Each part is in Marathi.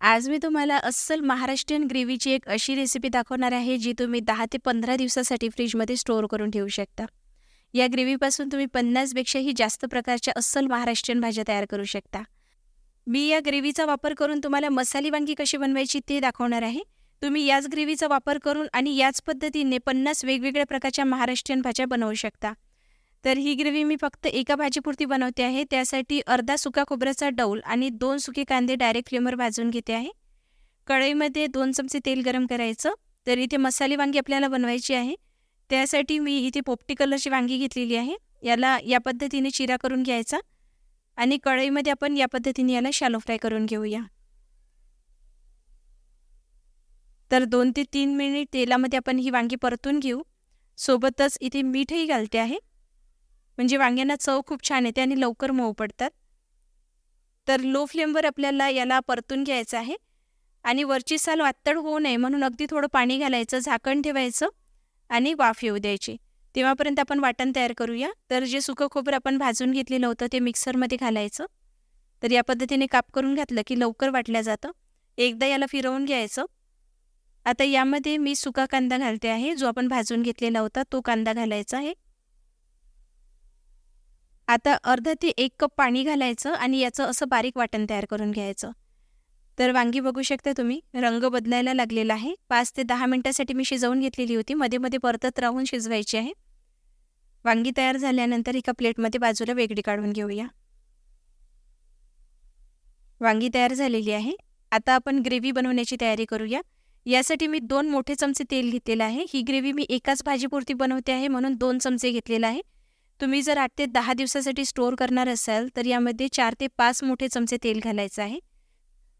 आज मी तुम्हाला अस्सल महाराष्ट्रीयन ग्रेव्हीची एक अशी रेसिपी दाखवणार आहे जी तुम्ही दहा ते पंधरा दिवसासाठी फ्रीजमध्ये स्टोअर करून ठेवू शकता. या ग्रेव्हीपासून तुम्ही पन्नासपेक्षाही जास्त प्रकारच्या अस्सल महाराष्ट्रीयन भाज्या तयार करू शकता. मी या ग्रेव्हीचा वापर करून तुम्हाला मसाली वांगी कशी बनवायची ते दाखवणार आहे. तुम्ही याच ग्रेव्हीचा वापर करून आणि याच पद्धतीने पन्नास वेगवेगळ्या प्रकारच्या महाराष्ट्रीयन भाज्या बनवू शकता. तर ही ग्रेव्ही मी फक्त एका भाजीपुरती बनवते आहे. त्यासाठी अर्धा सुका खोबऱ्याचा डौल आणि दोन सुके कांदे डायरेक्ट फ्लेमवर भाजून घेते आहे. कढईमध्ये दोन चमचे तेल गरम करायचं. तर इथे मसाले वांगी आपल्याला बनवायची आहे. त्यासाठी मी इथे पोपटी कलरची वांगी घेतलेली आहे. याला या पद्धतीने चिरा करून घ्यायचा. आणि कढईमध्ये आपण या पद्धतीने याला शॅलो फ्राय करून घेऊया. तर दोन ते तीन मिनिट तेलामध्ये आपण ही वांगी परतून घेऊ. सोबतच इथे मीठही घालते आहे. म्हणजे वांग्यांना चव खूप छान येते आणि लवकर मऊ पडतात. तर लो फ्लेमवर आपल्याला याला परतून घ्यायचं आहे. आणि वरची साल वातड होऊ नये म्हणून अगदी थोडं पाणी घालायचं झाकण ठेवायचं आणि वाफ येऊ द्यायची. तेव्हापर्यंत आपण वाटण तयार करूया. तर जे सुकं खोबरं आपण भाजून घेतलेलं होतं ते मिक्सरमध्ये घालायचं. तर या पद्धतीने काप करून घातलं की लवकर वाटलं जातं. एकदा याला फिरवून घ्यायचं. आता यामध्ये मी सुका कांदा घालते आहे. जो आपण भाजून घेतलेला होता तो कांदा घालायचा आहे. आता अर्धा ते एक कप पाणी घालायचं आणि याचं असं बारीक वाटण तयार करून घ्यायचं. तर वांगी बघू शकता तुम्ही रंग बदलायला लागलेला आहे. पाच ते दहा मिनटासाठी मी शिजवून घेतलेली होती. मध्ये मध्ये परतत राहून शिजवायची आहे. वांगी तयार झाल्यानंतर एका प्लेटमध्ये बाजूला वेगळी काढून घेऊया. वांगी तयार झालेली आहे. आता आपण ग्रेव्ही बनवण्याची तयारी करूया. यासाठी मी दोन मोठे चमचे तेल घेतलेलं आहे. ही ग्रेव्ही मी एकाच भाजीपुरती बनवते आहे म्हणून दोन चमचे घेतलेला आहे. तुम्ही जर आठ ते दहा दिवसासाठी स्टोअर करणार असाल तर यामध्ये चार ते पाच मोठे चमचे तेल घालायचं आहे.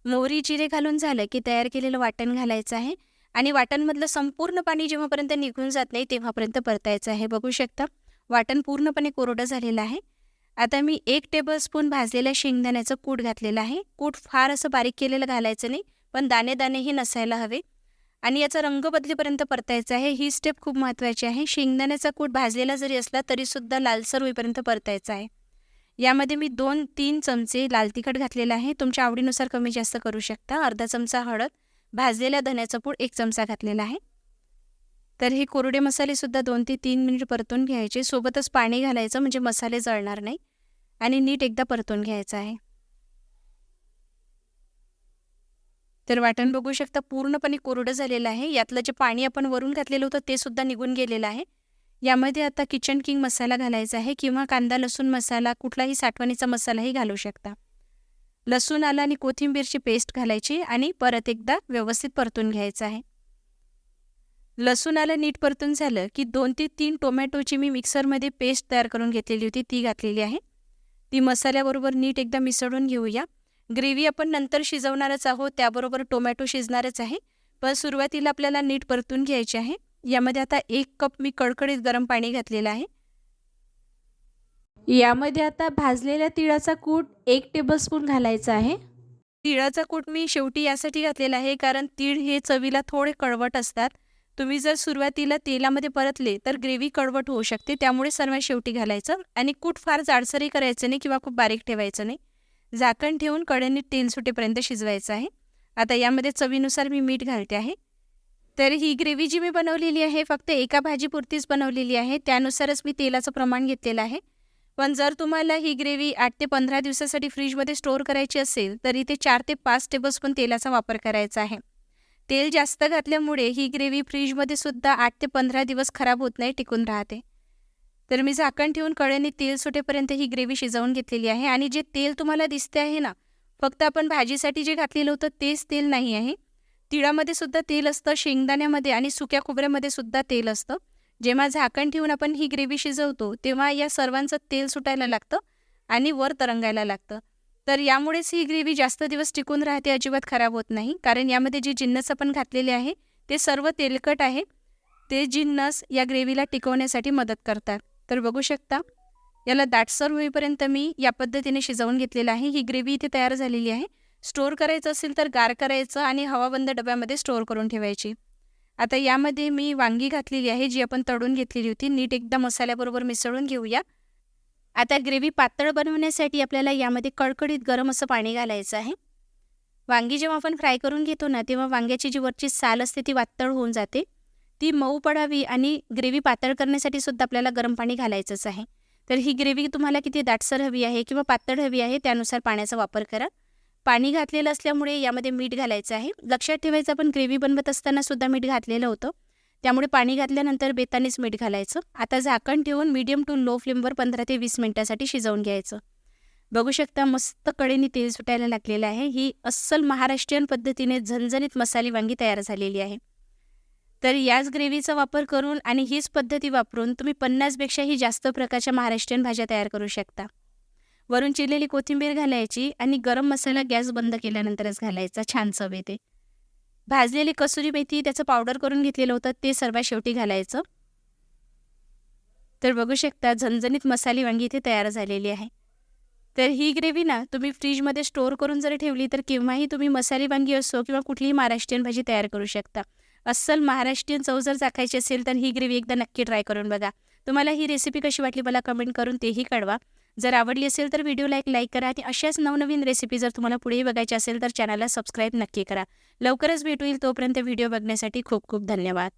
मोहरी जिरे घालून झालं की तयार केलेलं वाटण घालायचं आहे आणि वाटणमधलं संपूर्ण पाणी जेव्हापर्यंत निघून जात नाही तेव्हापर्यंत परतायचं आहे. बघू शकता वाटण पूर्णपणे कोरडं झालेलं आहे. आता मी एक टेबलस्पून भाजलेल्या शेंगदाण्याचं कूट घातलेलं आहे. कूट फार असं बारीक केलेलं घालायचं नाही पण दाणे दाणेही नसायला हवे. आणि याचा रंग बदलीपर्यंत परतायचा आहे. ही स्टेप खूप महत्त्वाची आहे. शेंगदाण्याचा कूट भाजलेला जरी असला तरीसुद्धा लालसर होईपर्यंत परतायचा आहे. यामध्ये मी दोन तीन चमचे लाल तिखट घातलेलं आहे. तुमच्या आवडीनुसार कमी जास्त करू शकता. अर्धा चमचा हळद भाजलेल्या धन्याचा पूड एक चमचा घातलेला आहे. तर हे कोरडे मसालेसुद्धा दोन ते तीन मिनिट परतून घ्यायचे. सोबतच पाणी घालायचं म्हणजे मसाले जळणार नाही. आणि नीट एकदा परतून घ्यायचं आहे. तर वाटण बघू शकता पूर्णपणे कोरडं झालेलं आहे. यातलं जे पाणी आपण वरून घातलेलं होतं ते सुद्धा निघून गेलेलं आहे. यामध्ये आता किचन किंग मसाला घालायचा आहे किंवा कांदा लसूण मसाला कुठलाही साठवणीचा मसालाही घालू शकता. लसूण आला आणि कोथिंबीरची पेस्ट घालायची आणि परत एकदा व्यवस्थित परतून घ्यायचं आहे. लसूण आलं नीट परतून झालं की दोन ते तीन टोमॅटोची मी मिक्सरमध्ये पेस्ट तयार करून घेतलेली होती ती घातलेली आहे. ती मसाल्याबरोबर नीट एकदा मिसळून घेऊया. ग्रेव्ही आपण नंतर शिजवणारच आहोत त्याबरोबर टोमॅटो शिजणारच आहे. पण सुरुवातीला आपल्याला नीट परतून घ्यायचे आहे. यामध्ये आता एक कप मी कडकडीत गरम पाणी घातलेलं आहे. यामध्ये आता भाजलेल्या तिळाचा कूट एक टेबलस्पून घालायचा आहे. तिळाचा कूट मी शेवटी यासाठी घातलेला आहे कारण तीळ हे चवीला थोडे कळवट असतात. तुम्ही जर सुरुवातीला तेलामध्ये परतले तर ग्रेव्ही कळवट होऊ शकते त्यामुळे सर्वात शेवटी घालायचं. आणि कूट फार जाडसरही करायचं नाही किंवा खूप बारीक ठेवायचं नाही. झाकण ठेवून कडेने तेल सुटेपर्यंत शिजवायचं आहे. आता यामध्ये चवीनुसार मी मीठ घालते आहे. तर ही ग्रेव्ही जी मी बनवलेली आहे फक्त एका भाजीपुरतीच बनवलेली आहे. त्यानुसारच मी तेलाचं प्रमाण घेतलेलं आहे. पण जर तुम्हाला ही ग्रेव्ही आठ ते पंधरा दिवसासाठी फ्रीजमध्ये स्टोअर करायची असेल तर इथे चार ते पाच टेबलस्पून तेलाचा वापर करायचा आहे. तेल जास्त घातल्यामुळे ही ग्रेव्ही फ्रीजमध्ये सुद्धा आठ ते पंधरा दिवस खराब होत नाही टिकून राहते. तर मी झाकण ठेवून कळ्याने तेल सुटेपर्यंत ही ग्रेव्ही शिजवून घेतलेली आहे. आणि जे तेल तुम्हाला दिसते आहे ना फक्त आपण भाजीसाठी जे घातलेलं होतं तेच तेल नाही आहे. तिळामध्ये सुद्धा तेल असतं शेंगदाण्यामध्ये आणि सुक्या खोबऱ्यामध्ये सुद्धा तेल असतं. जेव्हा झाकण ठेवून आपण ही ग्रेव्ही शिजवतो तेव्हा या सर्वांचं तेल सुटायला लागतं आणि वर तरंगायला लागतं. तर यामुळेच ही ग्रेव्ही जास्त दिवस टिकून राहते अजिबात खराब होत नाही. कारण यामध्ये जे जिन्नस आपण घातलेले आहे ते सर्व तेलकट आहे. ते जिन्नस या ग्रेव्हीला टिकवण्यासाठी मदत करतात. तर बघू शकता. याला दाटसर होईपर्यंत मी या पद्धतीने शिजवून घेतलेलं आहे. ही ग्रेव्ही इथे तयार झालेली आहे. स्टोअर करायचं असेल तर गार करायचं आणि हवाबंद डब्यामध्ये स्टोअर करून ठेवायची. आता यामध्ये मी वांगी घातलेली आहे जी आपण तळून घेतलेली होती. नीट एकदा मसाल्याबरोबर मिसळून घेऊया. आता ग्रेव्ही पातळ बनवण्यासाठी आपल्याला यामध्ये कडकडीत गरम असं पाणी घालायचं आहे. वांगी जेव्हा आपण फ्राय करून घेतो ना तेव्हा वांग्याची जी वरची साल असते ती वातळ होऊन जाते. ती मऊ पडावी आणि ग्रेव्ही पातळ करण्यासाठी सुद्धा आपल्याला गरम पाणी घालायचंच आहे. तर ही ग्रेव्ही तुम्हाला किती दाटसर हवी आहे किंवा पातळ हवी आहे त्यानुसार पाण्याचा वापर करा. पाणी घातलेलं असल्यामुळे यामध्ये मीठ घालायचं आहे. लक्षात ठेवायचं आपण ग्रेव्ही बनवत असताना सुद्धा मीठ घातलेलं होतं. त्यामुळे पाणी घातल्यानंतर बेतानेच मीठ घालायचं. आता झाकण ठेवून मीडियम टू लो फ्लेमवर पंधरा ते वीस मिनिटासाठी शिजवून घ्यायचं. बघू शकता मस्त कडेने तेल सुटायला लागलेलं आहे. ही अस्सल महाराष्ट्रीयन पद्धतीने झणझणीत मसाली वांगी तयार झालेली आहे. तर याच ग्रेव्हीचा वापर करून आणि हीच पद्धती वापरून तुम्ही पन्नासपेक्षाही जास्त प्रकारच्या महाराष्ट्रीयन भाज्या तयार करू शकता. वरून चिरलेली कोथिंबीर घालायची आणि गरम मसाला गॅस बंद केल्यानंतरच घालायचा छान चव येते भाजलेली कसुरी मेथी त्याचं पावडर करून घेतलेलं होतं ते सर्वात शेवटी घालायचं. तर बघू शकता झणझणीत मसाली वांगी इथे तयार झालेली आहे. तर ही ग्रेव्ही ना तुम्ही फ्रीजमध्ये स्टोअर करून जर ठेवली तर केव्हाही तुम्ही मसाली वांगी असो किंवा कुठलीही महाराष्ट्रीयन भाजी तयार करू शकता. अस्सल महाराष्ट्रीयन चव जर चाखायची असेल तर ही ग्रेव्ही एकदा नक्की ट्राय करून बघा. तुम्हाला ही रेसिपी कशी वाटली मला कमेंट करून तेही कळवा. जर आवडली असेल तर व्हिडिओला एक लाईक करा आणि अशाच नवनवीन रेसिपी जर तुम्हाला पुढेही बघायची असेल तर चॅनलला सबस्क्राईब नक्की करा. लवकरच भेटू येईल तोपर्यंत व्हिडिओ बघण्यासाठी खूप खूप धन्यवाद.